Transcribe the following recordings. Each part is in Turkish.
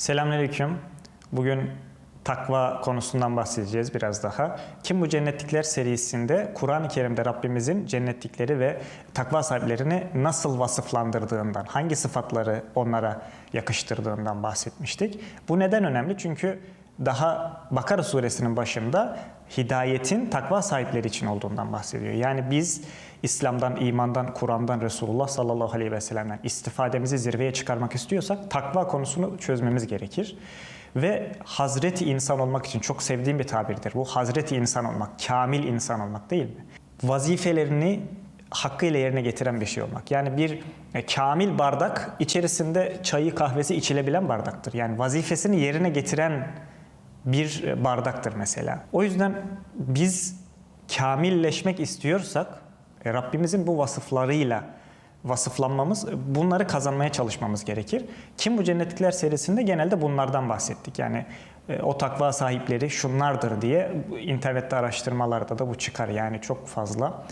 Selamünaleyküm. Bugün takva konusundan bahsedeceğiz biraz daha. Kim bu cennetlikler serisinde Kur'an-ı Kerim'de Rabbimizin cennetlikleri ve takva sahiplerini nasıl vasıflandırdığından, hangi sıfatları onlara yakıştırdığından bahsetmiştik. Bu neden önemli? Çünkü daha Bakara suresinin başında hidayetin takva sahipleri için olduğundan bahsediyor. Yani biz İslam'dan, imandan, Kur'an'dan, Resulullah sallallahu aleyhi ve sellem'den istifademizi zirveye çıkarmak istiyorsak takva konusunu çözmemiz gerekir. Ve Hazreti insan olmak için çok sevdiğim bir tabirdir. Bu Hazreti insan olmak, kamil insan olmak değil mi? Vazifelerini hakkıyla yerine getiren bir şey olmak. Yani bir e, kamil bardak içerisinde çayı kahvesi içilebilen bardaktır. Yani vazifesini yerine getiren bir bardaktır mesela. O yüzden biz kamilleşmek istiyorsak e, Rabbimizin bu vasıflarıyla vasıflanmamız, bunları kazanmaya çalışmamız gerekir. Kim bu cennetlikler serisinde genelde bunlardan bahsettik. Yani e, o takva sahipleri şunlardır diye internette araştırmalarda da bu çıkar. Yani çok fazla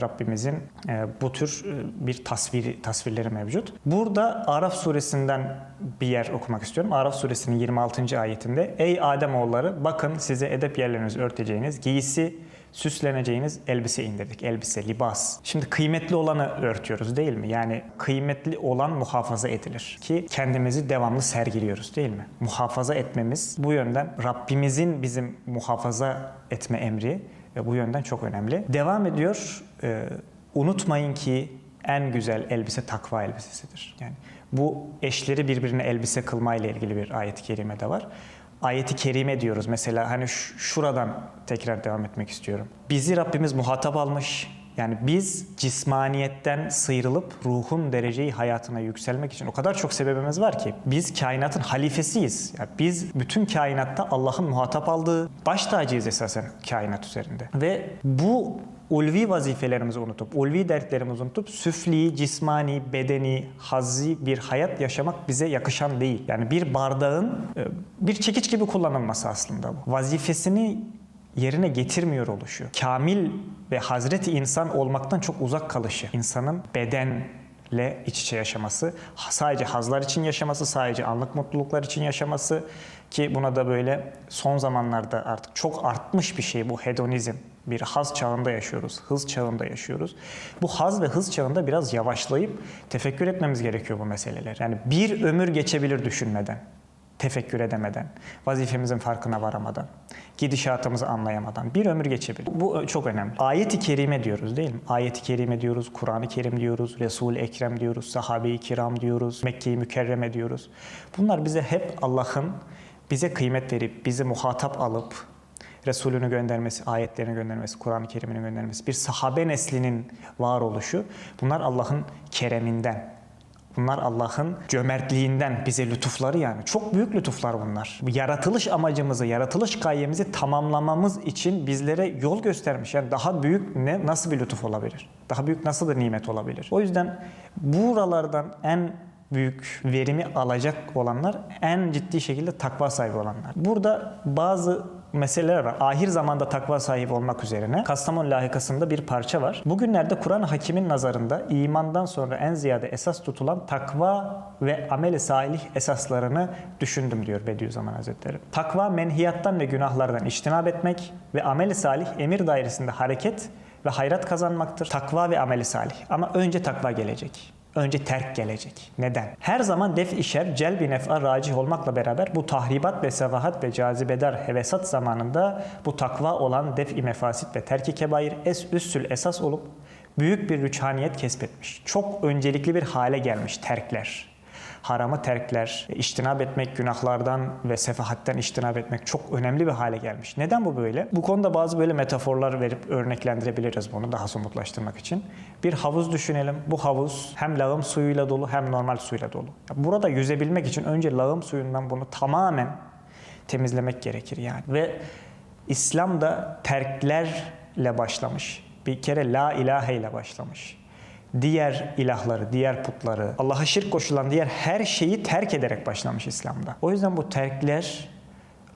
Rabbimizin e, bu tür e, bir tasviri, tasvirleri mevcut. Burada Araf suresinden bir yer okumak istiyorum. Araf suresinin 26. ayetinde Ey Ademoğulları bakın size edep yerlerinizi örteceğiniz giysi süsleneceğiniz elbise indirdik. Elbise, libas. Şimdi kıymetli olanı örtüyoruz değil mi? Yani kıymetli olan muhafaza edilir. Ki kendimizi devamlı sergiliyoruz değil mi? Muhafaza etmemiz bu yönden Rabbimizin bizim muhafaza etme emri ve bu yönden çok önemli. Devam ediyor. Ee, unutmayın ki en güzel elbise takva elbisesidir. Yani bu eşleri birbirine elbise kılma ile ilgili bir ayet-i kerime de var ayeti kerime diyoruz. Mesela hani şuradan tekrar devam etmek istiyorum. Bizi Rabbimiz muhatap almış. Yani biz cismaniyetten sıyrılıp ruhun dereceyi hayatına yükselmek için o kadar çok sebebimiz var ki biz kainatın halifesiyiz. Yani biz bütün kainatta Allah'ın muhatap aldığı baş tacıyız esasen kainat üzerinde. Ve bu ulvi vazifelerimizi unutup, ulvi dertlerimizi unutup süfli, cismani, bedeni, hazzi bir hayat yaşamak bize yakışan değil. Yani bir bardağın e, bir çekiç gibi kullanılması aslında bu. Vazifesini yerine getirmiyor oluşu. Kamil ve Hazreti insan olmaktan çok uzak kalışı. İnsanın bedenle iç içe yaşaması, sadece hazlar için yaşaması, sadece anlık mutluluklar için yaşaması ki buna da böyle son zamanlarda artık çok artmış bir şey bu hedonizm. Bir haz çağında yaşıyoruz, hız çağında yaşıyoruz. Bu haz ve hız çağında biraz yavaşlayıp tefekkür etmemiz gerekiyor bu meseleler. Yani bir ömür geçebilir düşünmeden tefekkür edemeden, vazifemizin farkına varamadan, gidişatımızı anlayamadan bir ömür geçebilir. Bu çok önemli. Ayet-i kerime diyoruz değil mi? Ayet-i kerime diyoruz, Kur'an-ı Kerim diyoruz, Resul-i Ekrem diyoruz, sahabe-i kiram diyoruz, Mekke-i Mükerreme diyoruz. Bunlar bize hep Allah'ın bize kıymet verip, bizi muhatap alıp, Resulünü göndermesi, ayetlerini göndermesi, Kur'an-ı Kerim'ini göndermesi, bir sahabe neslinin varoluşu bunlar Allah'ın kereminden, Bunlar Allah'ın cömertliğinden bize lütufları yani. Çok büyük lütuflar bunlar. Yaratılış amacımızı, yaratılış gayemizi tamamlamamız için bizlere yol göstermiş. Yani daha büyük ne nasıl bir lütuf olabilir? Daha büyük nasıl bir nimet olabilir? O yüzden buralardan en büyük verimi alacak olanlar en ciddi şekilde takva sahibi olanlar. Burada bazı meseleler var. Ahir zamanda takva sahibi olmak üzerine Kastamonu lahikasında bir parça var. Bugünlerde Kur'an hakimin nazarında imandan sonra en ziyade esas tutulan takva ve ameli salih esaslarını düşündüm diyor Bediüzzaman Hazretleri. Takva menhiyattan ve günahlardan iştinab etmek ve ameli salih emir dairesinde hareket ve hayrat kazanmaktır. Takva ve ameli salih. Ama önce takva gelecek önce terk gelecek. Neden? Her zaman def işer, celbi nef'a racih olmakla beraber bu tahribat ve sevahat ve cazibedar hevesat zamanında bu takva olan def-i mefasit ve terki kebair es üssül esas olup büyük bir rüçhaniyet kesbetmiş. Çok öncelikli bir hale gelmiş terkler haramı terkler, iştinab etmek, günahlardan ve sefahatten iştinab etmek çok önemli bir hale gelmiş. Neden bu böyle? Bu konuda bazı böyle metaforlar verip örneklendirebiliriz bunu daha somutlaştırmak için. Bir havuz düşünelim. Bu havuz hem lağım suyuyla dolu hem normal suyla dolu. Burada yüzebilmek için önce lağım suyundan bunu tamamen temizlemek gerekir yani. Ve İslam da terklerle başlamış. Bir kere la ilahe ile başlamış diğer ilahları, diğer putları, Allah'a şirk koşulan diğer her şeyi terk ederek başlamış İslam'da. O yüzden bu terkler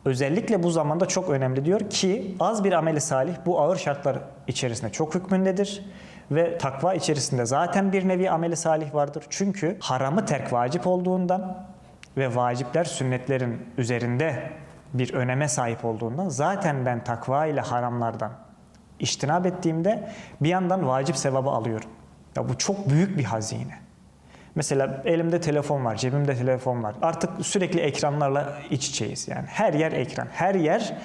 özellikle bu zamanda çok önemli diyor ki az bir ameli salih bu ağır şartlar içerisinde çok hükmündedir ve takva içerisinde zaten bir nevi ameli salih vardır. Çünkü haramı terk vacip olduğundan ve vacipler sünnetlerin üzerinde bir öneme sahip olduğundan zaten ben takva ile haramlardan iştinab ettiğimde bir yandan vacip sevabı alıyorum. Ya bu çok büyük bir hazine. Mesela elimde telefon var, cebimde telefon var. Artık sürekli ekranlarla iç içeyiz yani. Her yer ekran, her yer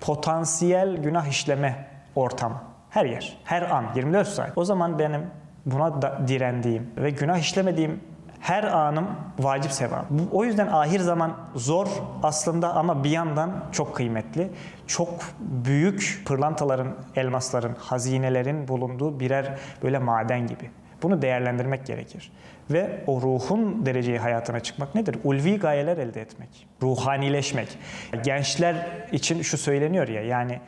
potansiyel günah işleme ortamı. Her yer, her an, 24 saat. O zaman benim buna da direndiğim ve günah işlemediğim her anım vacip sevap. O yüzden ahir zaman zor aslında ama bir yandan çok kıymetli. Çok büyük pırlantaların, elmasların, hazinelerin bulunduğu birer böyle maden gibi. Bunu değerlendirmek gerekir. Ve o ruhun dereceyi hayatına çıkmak nedir? Ulvi gayeler elde etmek. Ruhanileşmek. Gençler için şu söyleniyor ya yani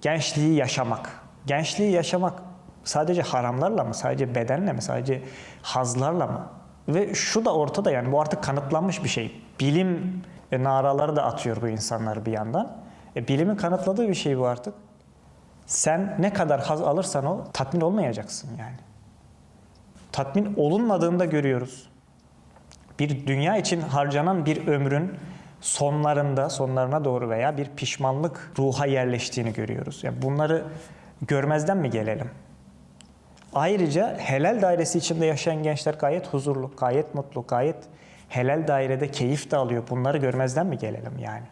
gençliği yaşamak. Gençliği yaşamak sadece haramlarla mı? Sadece bedenle mi? Sadece hazlarla mı? Ve şu da ortada yani bu artık kanıtlanmış bir şey. Bilim e, naraları da atıyor bu insanlar bir yandan. E, bilimin kanıtladığı bir şey bu artık. Sen ne kadar haz alırsan o tatmin olmayacaksın yani. Tatmin olunmadığında görüyoruz. Bir dünya için harcanan bir ömrün sonlarında, sonlarına doğru veya bir pişmanlık ruha yerleştiğini görüyoruz. Yani bunları görmezden mi gelelim? Ayrıca helal dairesi içinde yaşayan gençler gayet huzurlu, gayet mutlu, gayet helal dairede keyif de alıyor. Bunları görmezden mi gelelim yani?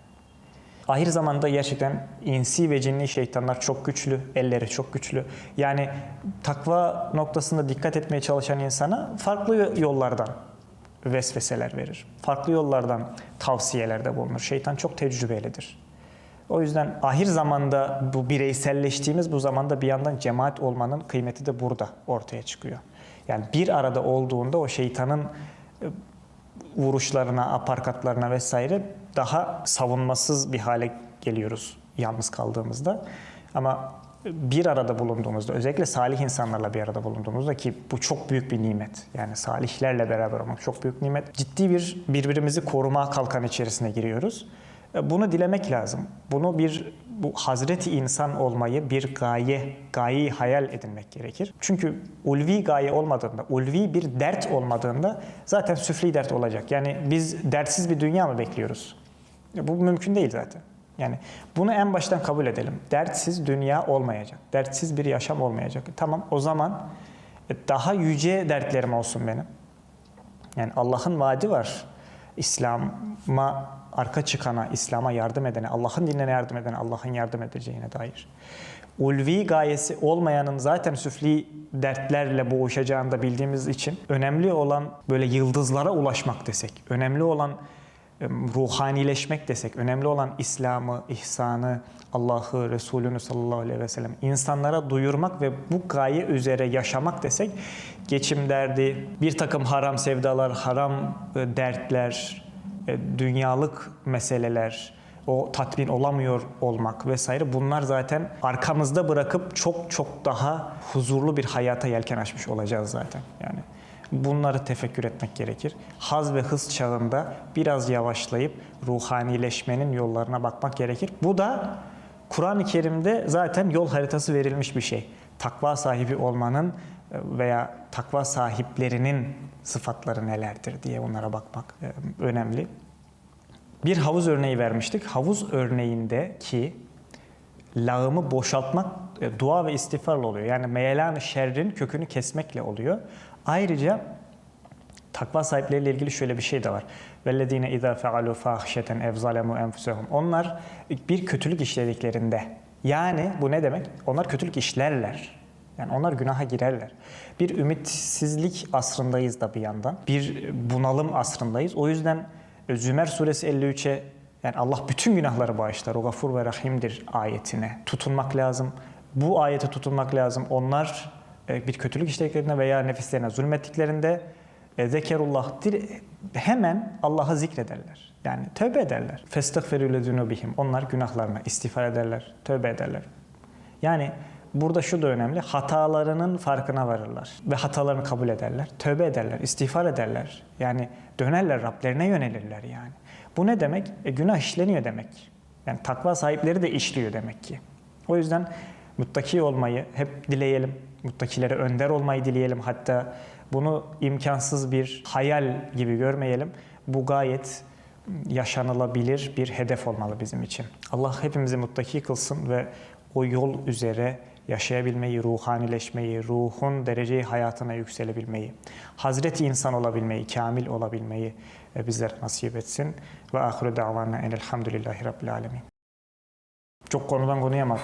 Ahir zamanda gerçekten insi ve cinni şeytanlar çok güçlü, elleri çok güçlü. Yani takva noktasında dikkat etmeye çalışan insana farklı yollardan vesveseler verir. Farklı yollardan tavsiyelerde bulunur. Şeytan çok tecrübelidir. O yüzden ahir zamanda bu bireyselleştiğimiz bu zamanda bir yandan cemaat olmanın kıymeti de burada ortaya çıkıyor. Yani bir arada olduğunda o şeytanın e, vuruşlarına, aparkatlarına vesaire daha savunmasız bir hale geliyoruz yalnız kaldığımızda. Ama bir arada bulunduğumuzda, özellikle salih insanlarla bir arada bulunduğumuzda ki bu çok büyük bir nimet. Yani salihlerle beraber olmak çok büyük nimet. Ciddi bir birbirimizi koruma kalkan içerisine giriyoruz. E, Bunu dilemek lazım. Bunu bir bu Hazreti insan olmayı bir gaye, gayeyi hayal edinmek gerekir. Çünkü ulvi gaye olmadığında, ulvi bir dert olmadığında zaten süfli dert olacak. Yani biz dertsiz bir dünya mı bekliyoruz? Ya Bu mümkün değil zaten. Yani bunu en baştan kabul edelim. Dertsiz dünya olmayacak. Dertsiz bir yaşam olmayacak. Tamam o zaman e, daha yüce dertlerim olsun benim. Yani Allah'ın vaadi var. İslam'a arka çıkana, İslam'a yardım edene, Allah'ın dinine yardım edene, Allah'ın yardım edeceğine dair. Ulvi gayesi olmayanın zaten süfli dertlerle boğuşacağını da bildiğimiz için önemli olan böyle yıldızlara ulaşmak desek, önemli olan e, ruhanileşmek desek, önemli olan İslam'ı, ihsanı, Allah'ı, Resulünü sallallahu aleyhi ve sellem insanlara duyurmak ve bu gaye üzere yaşamak desek geçim derdi, bir takım haram sevdalar, haram e, dertler, dünyalık meseleler, o tatmin olamıyor olmak vesaire bunlar zaten arkamızda bırakıp çok çok daha huzurlu bir hayata yelken açmış olacağız zaten. Yani bunları tefekkür etmek gerekir. Haz ve hız çağında biraz yavaşlayıp ruhanileşmenin yollarına bakmak gerekir. Bu da Kur'an-ı Kerim'de zaten yol haritası verilmiş bir şey. Takva sahibi olmanın veya takva sahiplerinin sıfatları nelerdir diye onlara bakmak e, önemli. Bir havuz örneği vermiştik. Havuz örneğindeki lağımı boşaltmak e, dua ve istiğfarla oluyor. Yani meyelan şerrin kökünü kesmekle oluyor. Ayrıca takva sahipleriyle ilgili şöyle bir şey de var. Vellezine izâ fealû fâhişeten ev zalemû enfusehum. Onlar bir kötülük işlediklerinde yani bu ne demek? Onlar kötülük işlerler. Yani onlar günaha girerler. Bir ümitsizlik asrındayız da bir yandan. Bir bunalım asrındayız. O yüzden Zümer suresi 53'e yani Allah bütün günahları bağışlar. O gafur ve rahimdir ayetine tutunmak lazım. Bu ayete tutunmak lazım. Onlar e, bir kötülük işlediklerinde veya nefislerine zulmettiklerinde e, zekerullah hemen Allah'ı zikrederler. Yani tövbe ederler. Festagfiru lezunubihim. Onlar günahlarına istiğfar ederler, tövbe ederler. Yani burada şu da önemli. Hatalarının farkına varırlar ve hatalarını kabul ederler. Tövbe ederler, istiğfar ederler. Yani dönerler Rablerine yönelirler yani. Bu ne demek? E, günah işleniyor demek. Yani takva sahipleri de işliyor demek ki. O yüzden muttaki olmayı hep dileyelim. Muttakilere önder olmayı dileyelim. Hatta bunu imkansız bir hayal gibi görmeyelim. Bu gayet yaşanılabilir bir hedef olmalı bizim için. Allah hepimizi muttaki kılsın ve o yol üzere yaşayabilmeyi, ruhanileşmeyi, ruhun dereceyi hayatına yükselebilmeyi, Hazreti insan olabilmeyi, kamil olabilmeyi e, bizlere nasip etsin. Ve ahiru davana enelhamdülillahi rabbil alemin. Çok konudan konuya mı?